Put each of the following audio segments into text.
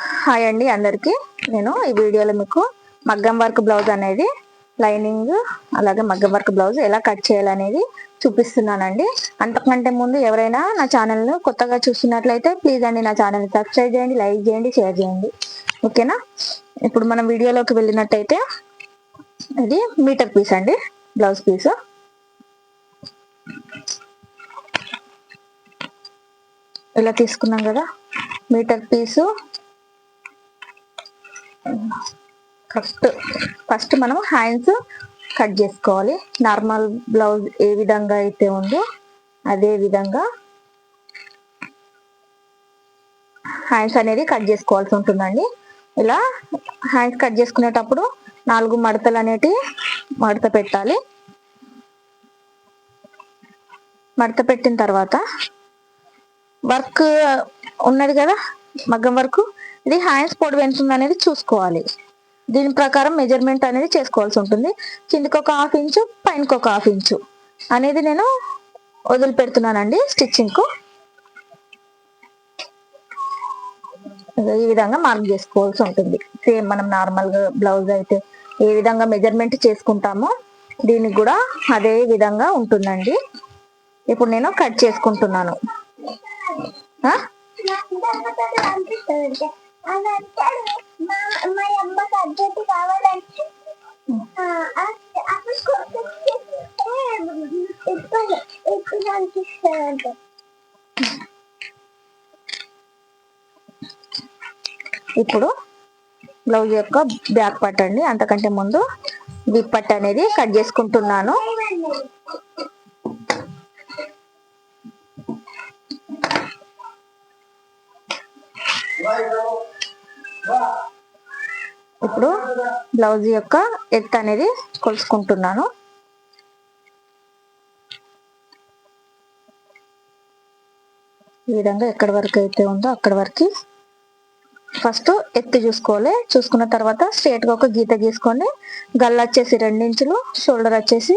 Hi అండి అందరికీ. నేను ఈ వీడియోలో మీకు మగ్గం వర్క్ బ్లౌజ్ అనేది లైనింగ్ అలాగే మగ్గం వర్క్ బ్లౌజ్ ఎలా కట్ చేయాలనేది చూపిస్తున్నానండి. అంతకంటే ముందు ఎవరైనా నా ఛానల్ను కొత్తగా చూస్తున్నట్లయితే ప్లీజ్ అండి నా ఛానల్ని సబ్స్క్రైబ్ చేయండి లైక్ చేయండి షేర్ చేయండి. ఓకేనా? ఇప్పుడు మనం వీడియోలోకి వెళ్ళినట్టయితే ఇది మీటర్ పీస్ అండి బ్లౌజ్ పీస్. ఇలా తీసుకున్నాం కదా మీటర్ పీసు. ఫస్ట్ ఫస్ట్ మనం హ్యాండ్స్ కట్ చేసుకోవాలి. నార్మల్ బ్లౌజ్ ఏ విధంగా అయితే ఉందో అదే విధంగా హ్యాండ్స్ అనేది కట్ చేసుకోవాల్సి ఉంటుందండి. ఇలా హ్యాండ్స్ కట్ చేసుకునేటప్పుడు నాలుగు మడతలు అనేటివి మడత పెట్టాలి. మడత పెట్టిన తర్వాత వర్క్ ఉన్నది కదా మగ్గం వర్క్? ఇది హ్యాండ్స్ పొడవు ఎంత అనేది చూసుకోవాలి. దీని ప్రకారం మెజర్మెంట్ అనేది చేసుకోవాల్సి ఉంటుంది. కిందికి ఒక హాఫ్ ఇంచు పైనకి ఒక హాఫ్ ఇంచు. అనేది నేను వదిలిపెడుతున్నానండి స్టిచ్చింగ్కు. ఈ విధంగా మార్క్ చేసుకోవాల్సి ఉంటుంది. సేమ్ మనం నార్మల్గా బ్లౌజ్ అయితే ఏ విధంగా మెజర్మెంట్ చేసుకుంటామో దీనికి కూడా అదే విధంగా ఉంటుందండి. ఇప్పుడు నేను కట్ చేసుకుంటున్నాను. అని అంటాడు మా మా అమ్మకి అర్జెంట్ కావాలంటే అప్పుడు ఇప్పుడు ఇప్పుడు అనిపిస్తాడంట ఇప్పుడు బ్లౌజ్ యొక్క బ్యాక్ పట్ అండి. అంతకంటే ముందు విప్ పట్ అనేది కట్ చేసుకుంటున్నాను. ఇప్పుడు బ్లౌజ్ యొక్క ఎత్ అనేది కొలుసుకుంటున్నాను. ఈ విధంగా ఎక్కడి వరకు అయితే ఉందో అక్కడి వరకు. ఫస్ట్ ఎత్తి చూసుకోవాలి. చూసుకున్న తర్వాత స్ట్రేట్గా ఒక గీత గీసుకొని గల్ల వచ్చేసి రెండించులు షోల్డర్ వచ్చేసి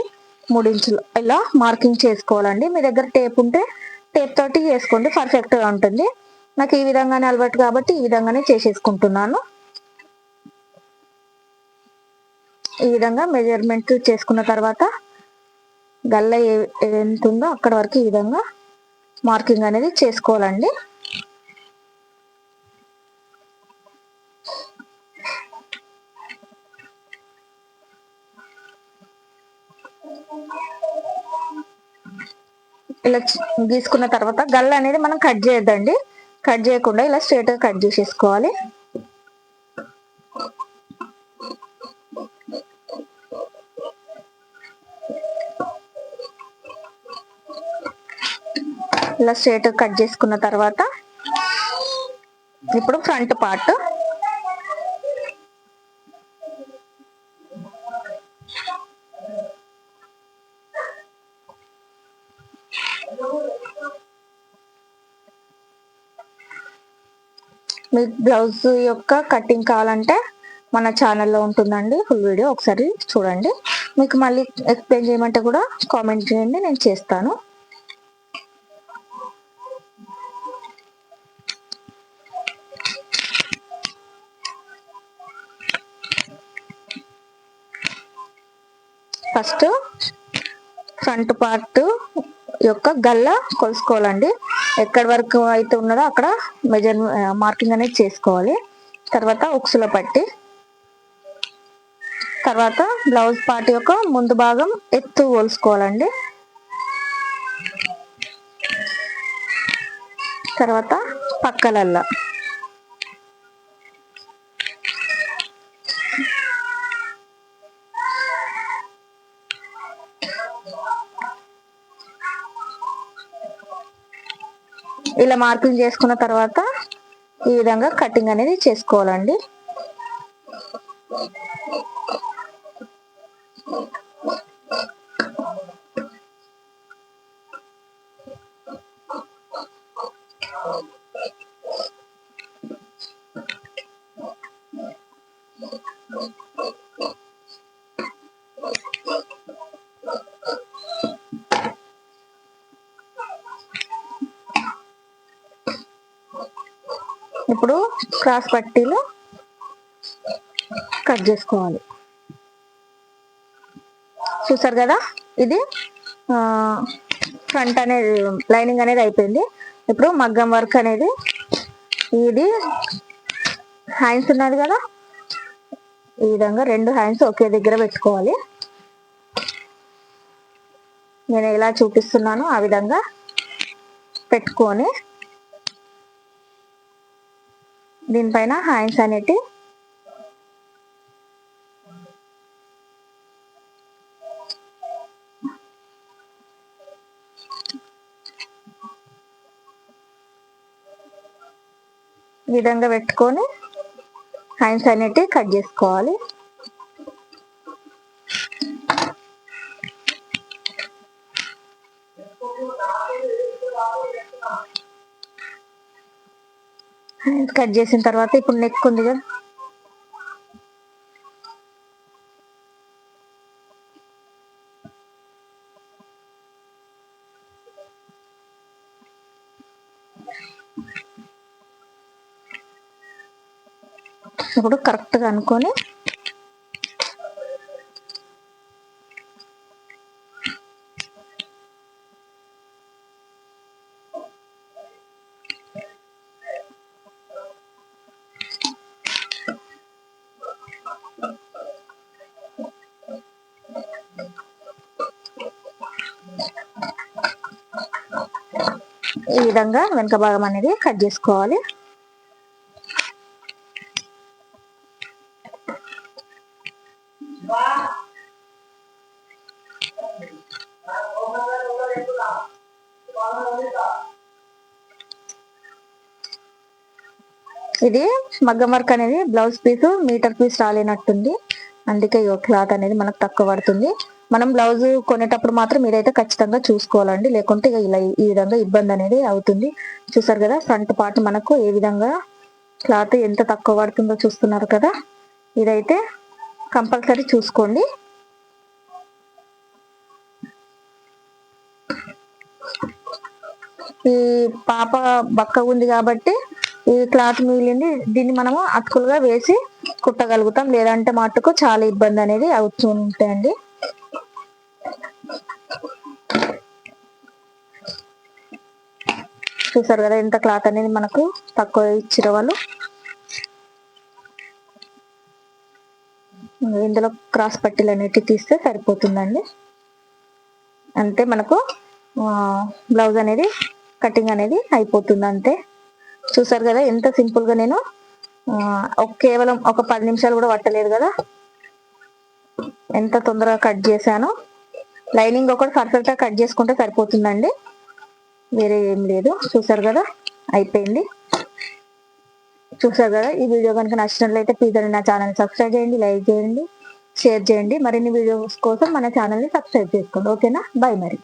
మూడించులు ఇలా మార్కింగ్ చేసుకోవాలండి. మీ దగ్గర టేప్ ఉంటే టేప్ తోటి చేసుకోండి పర్ఫెక్ట్గా ఉంటుంది. నాకు ఈ విధంగానే అలవాటు కాబట్టి ఈ విధంగానే చేసేసుకుంటున్నాను. ఈ విధంగా మెజర్మెంట్ చేసుకున్న తర్వాత గల్ల ఎంత ఉందో అక్కడ వరకు ఈ విధంగా మార్కింగ్ అనేది చేసుకోవాలండి. ఇలా గీసుకున్న తర్వాత గల్ల అనేది మనం కట్ చేయొద్దండి. కట్ చేయకుండా ఇలా స్ట్రేట్గా కట్ చేసేసుకోవాలి. ఇలా స్ట్రేట్ కట్ చేసుకున్న తర్వాత ఇప్పుడు ఫ్రంట్ పార్ట్ మీకు బ్లౌజ్ యొక్క కటింగ్ కావాలంటే మన ఛానల్లో ఉంటుందండి. ఫుల్ వీడియో ఒకసారి చూడండి. మీకు మళ్ళీ ఎక్స్ప్లెయిన్ చేయమంటే కూడా కామెంట్ చేయండి నేను చేస్తాను. ఫస్ట్ ఫ్రంట్ పార్ట్ యొక్క గల్ల కొలుసుకోవాలండి. ఎక్కడి వరకు అయితే ఉన్నదో అక్కడ మెజర్ మార్కింగ్ అనేది చేసుకోవాలి. తర్వాత ఉక్సులో పట్టి తర్వాత బ్లౌజ్ పార్ట్ యొక్క ముందు భాగం ఎత్తు కొలుసుకోవాలండి తర్వాత పక్కలల్లా. ఇలా మార్కింగ్ చేసుకున్న తర్వాత ఈ విధంగా కటింగ్ అనేది చేసుకోవాలండి. ఇప్పుడు క్రాస్ పట్టీలు కట్ చేసుకోవాలి. చూసారు కదా? ఇది ఫ్రంట్ అనేది లైనింగ్ అనేది అయిపోయింది. ఇప్పుడు మగ్గం వర్క్ అనేది ఇది హ్యాండ్స్ ఉన్నది కదా? ఈ విధంగా రెండు హ్యాండ్స్ ఒకే దగ్గర పెట్టుకోవాలి. నేను ఎలా చూపిస్తున్నానో ఆ విధంగా పెట్టుకొని దీనిపైన హ్యాండ్స్ అనేటి. విధంగా పెట్టుకొని హ్యాండ్స్ అనేటివి కట్ చేసుకోవాలి. కట్ చేసిన తర్వాత ఇప్పుడు నెక్ ఉంది కదా. ఇప్పుడు కరెక్ట్గా అనుకొని ఈ విధంగా వెనక భాగం అనేది కట్ చేసుకోవాలి. ఇది మగ్గం వర్క్ అనేది బ్లౌజ్ పీస్ మీటర్ పీస్ రాలేనట్టుంది. అందుకే ఈ క్లాత్ అనేది మనకు తక్కువ పడుతుంది. మనం బ్లౌజ్ కొనేటప్పుడు మాత్రం ఇదైతే ఖచ్చితంగా చూసుకోవాలండి. లేకుంటే ఇక ఇలా ఈ విధంగా ఇబ్బంది అనేది అవుతుంది. చూసారు కదా ఫ్రంట్ పార్ట్ మనకు ఏ విధంగా క్లాత్ ఎంత తక్కువ పడుతుందో చూస్తున్నారు కదా. ఇదైతే కంపల్సరీ చూసుకోండి. ఈ పాప బక్క ఉంది కాబట్టి ఈ క్లాత్ మిగిలింది. దీన్ని మనము అతుకులుగా వేసి కుట్టగలుగుతాం. లేదంటే మట్టుకు చాలా ఇబ్బంది అనేది అవుతూ చూసారు కదా ఎంత క్లాత్ అనేది మనకు తక్కువ ఇచ్చిన వాళ్ళు. ఇందులో క్రాస్ పట్టీలు అనేటివి తీస్తే సరిపోతుందండి. అంతే మనకు బ్లౌజ్ అనేది కటింగ్ అనేది అయిపోతుంది అంతే. చూసారు కదా ఎంత సింపుల్గా నేను కేవలం ఒక పది నిమిషాలు కూడా పట్టలేదు కదా. ఎంత తొందరగా కట్ చేశాను. లైనింగ్ ఒకటి పర్ఫెక్ట్గా కట్ చేసుకుంటే సరిపోతుందండి. వేరే ఏం లేదు. చూసారు కదా? అయిపోయింది. చూసారు కదా? ఈ వీడియో కనుక నచ్చినట్లయితే ప్లీజ్ నా ఛానల్ సబ్స్క్రైబ్ చేయండి లైక్ చేయండి షేర్ చేయండి. మరిన్ని వీడియోస్ కోసం మన ఛానల్ని సబ్స్క్రైబ్ చేసుకోండి. ఓకేనా బాయ్ మరి.